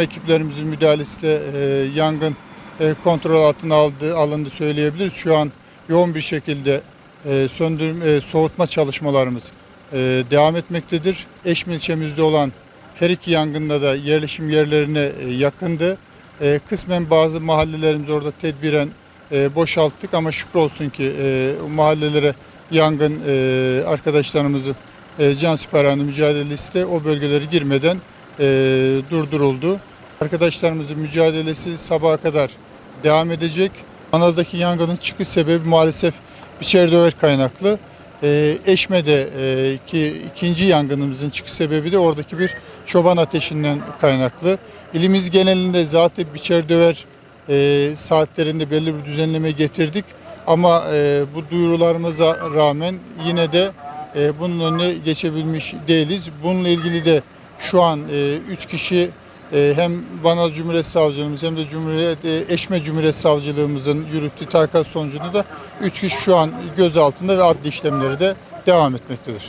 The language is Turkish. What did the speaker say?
ekiplerimizin müdahalesiyle e, yangın e, kontrol altına aldı, alındı söyleyebiliriz. Şu an yoğun bir şekilde e, söndürme, soğutma çalışmalarımız e, devam etmektedir. Eşmi ilçemizde olan her iki yangında da yerleşim yerlerine e, yakındı. Kısmen bazı mahallelerimiz orada tedbiren boşalttık ama şükür olsun ki e, mahallelere yangın e, arkadaşlarımızın e, can siperhane mücadelesi de o bölgelere girmeden durduruldu. Arkadaşlarımızın mücadelesi sabaha kadar devam edecek. Manaz'daki yangının çıkış sebebi maalesef biçer döver kaynaklı. E, Eşme'de ki ikinci yangınımızın çıkış sebebi de oradaki bir çoban ateşinden kaynaklı. İlimiz genelinde zaten biçer döver e, saatlerinde belli bir düzenleme getirdik. Ama e, bu duyurularımıza rağmen yine de e, bunun önüne geçebilmiş değiliz. Bununla ilgili de şu an 3 kişi e, hem Banaz Cumhuriyet Savcılığımız hem de Cumhuriyet e, Eşme Cumhuriyet Savcılığımızın yürüttüğü takas sonucunda da 3 kişi şu an gözaltında ve adli işlemleri de devam etmektedir.